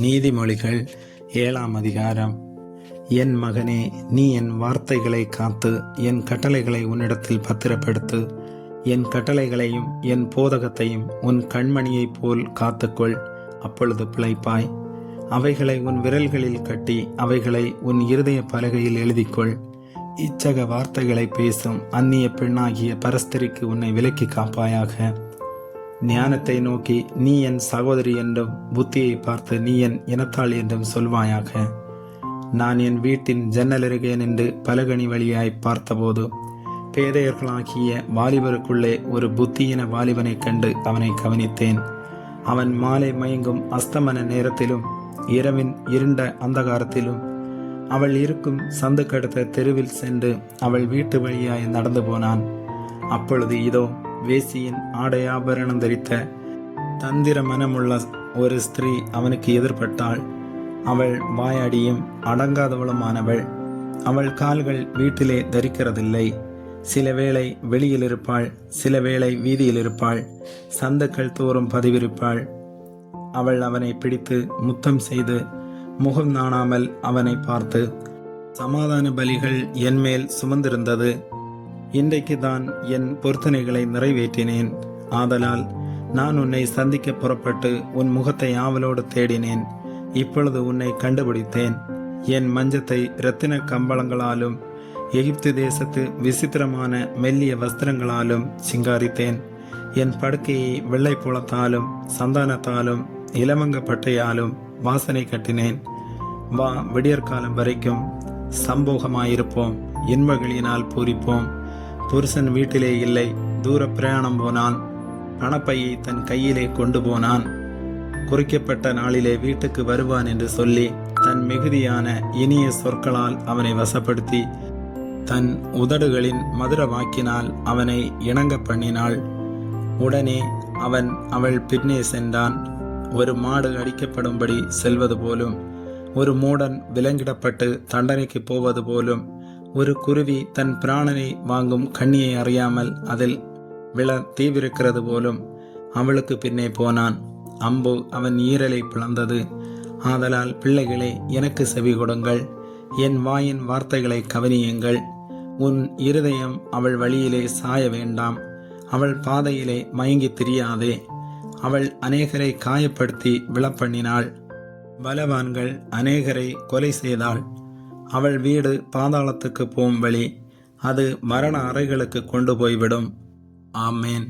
நீதிமொழிகள் ஏழாம் அதிகாரம். என் மகனே நீ என் வார்த்தைகளை காத்து என் கட்டளைகளை உன்னிடத்தில் பத்திரப்படுத்து. என் கட்டளைகளையும் என் போதகத்தையும் உன் கண்மணியைப் போல் காத்துக்கொள் அப்பொழுது பிழைப்பாய். அவைகளை உன் விரல்களில் கட்டி அவைகளை உன் இருதய பலகையில் எழுதிக்கொள். இச்சக வார்த்தைகளை பேசும் அந்நிய பெண்ணாகிய பரஸ்தரிக்கு உன்னை விலக்கி காப்பாயாக. ஞானத்தை நோக்கி நீ என் சகோதரி என்றும் புத்தியை பார்த்து நீ என் இனத்தாள் என்றும் சொல்வாயாக. நான் என் வீட்டின் ஜன்னலருகே நின்று பலகணி வழியாய் பார்த்தபோது பேதையர்களாகிய வாலிபருக்குள்ளே ஒரு புத்தியின வாலிபனை கண்டு அவனை கவனித்தேன். அவன் மாலை மயங்கும் அஸ்தமன நேரத்திலும் இரவின் இருண்ட அந்தகாரத்திலும் அவள் இருக்கும் சந்து தெருவில் சென்று அவள் வீட்டு வழியாய் நடந்து போனான். அப்பொழுது இதோ வேசியின் ஆடையாபரணம் தரித்த தந்திர மனமுள்ள ஒரு ஸ்திரீ அவனுக்கு எதிர்பட்டாள். அவள் வாயாடியும் அடங்காதவளுமானவள். அவள் கால்கள் வீட்டிலே தரிக்கிறதில்லை. சில வேளை வெளியில் இருப்பாள் சில வேளை வீதியில் இருப்பாள். சந்துக்கள் தோறும் பதிவிருப்பாள். அவள் அவனை பிடித்து முத்தம் செய்து முகம் நாணாமல் அவனை பார்த்து சமாதான பலிகள் என்மேல் சுமந்திருந்தது. இன்றைக்கு தான் என் பொருத்தனைகளை நிறைவேற்றினேன். ஆதலால் நான் உன்னை சந்திக்க புறப்பட்டு உன் முகத்தை ஆவலோடு தேடினேன். இப்பொழுது உன்னை கண்டுபிடித்தேன். என் மஞ்சத்தை இரத்தின கம்பளங்களாலும் எகிப்து தேசத்து விசித்திரமான மெல்லிய வஸ்திரங்களாலும் சிங்காரித்தேன். என் படுக்கையை வெள்ளை புலத்தாலும் சந்தானத்தாலும் இளமங்க பட்டையாலும் வாசனை கட்டினேன். வா விடியற்காலம் வரைக்கும் சம்போகமாயிருப்போம். இன்பங்களினால் பூரிப்போம். புருஷன் வீட்டிலே இல்லை. தூர பிரயாணம் போனான். பணப்பையை தன் கையிலே கொண்டு போனான். குறிக்கப்பட்ட நாளிலே வீட்டுக்கு வருவான் என்று சொல்லி தன் மிகுதியான இனிய சொற்களால் அவனை வசப்படுத்தி தன் உதடுகளின் மதுர வாக்கினால் அவனை இணங்க பண்ணினாள். உடனே அவன் அவள் பின்னே சென்றான். ஒரு மாடு அடிக்கப்படும்படி செல்வது போலும் ஒரு மூடன் விலங்கிடப்பட்டு தண்டனைக்கு போவது போலும் ஒரு குருவி தன் பிராணனை வாங்கும் கண்ணியை அறியாமல் அதில் விழ தீவிருக்கிறது போலும் அவளுக்கு பின்னே போனான். அம்பு அவன் ஈரலை பிளந்தது. ஆதலால் பிள்ளைகளே எனக்கு செவி கொடுங்கள். என் வாயின் வார்த்தைகளை கவனியுங்கள். உன் இருதயம் அவள் வழியிலே சாய வேண்டாம். அவள் பாதையிலே மயங்கி திரியாதே. அவள் அநேகரை காயப்படுத்தி விழப்பண்ணினாள். பலவான்கள் அநேகரை கொலை செய்தாள். அவள் வீடு பாதாளத்துக்கு போம் வழி அது மரண அறைகளுக்கு கொண்டு போய்விடும். ஆமேன்.